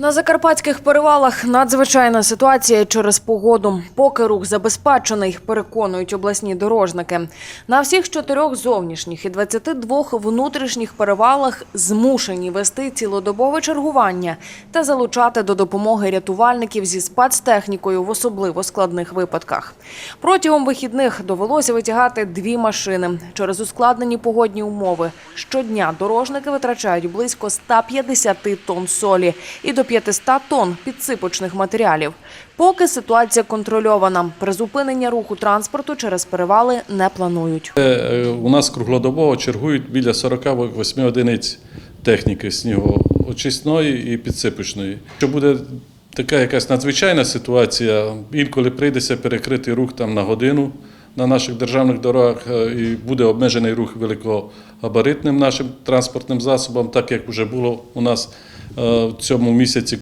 На закарпатських перевалах надзвичайна ситуація через погоду. Поки рух забезпечений, переконують обласні дорожники. На всіх чотирьох зовнішніх і 22 внутрішніх перевалах змушені вести цілодобове чергування та залучати до допомоги рятувальників зі спецтехнікою в особливо складних випадках. Протягом вихідних довелося витягати дві машини. Через ускладнені погодні умови щодня дорожники витрачають близько 150 тонн солі і до 500 тонн підсипочних матеріалів. Поки ситуація контрольована, призупинення руху транспорту через перевали не планують. Е, У нас круглодобово чергують біля 48 одиниць техніки снігоочисної і підсипочної. Якщо буде така якась надзвичайна ситуація, інколи прийдеться перекрити рух там на годину на наших державних дорогах е, і буде обмежений рух великогабаритним нашим транспортним засобам, так як вже було у нас в цьому місяці.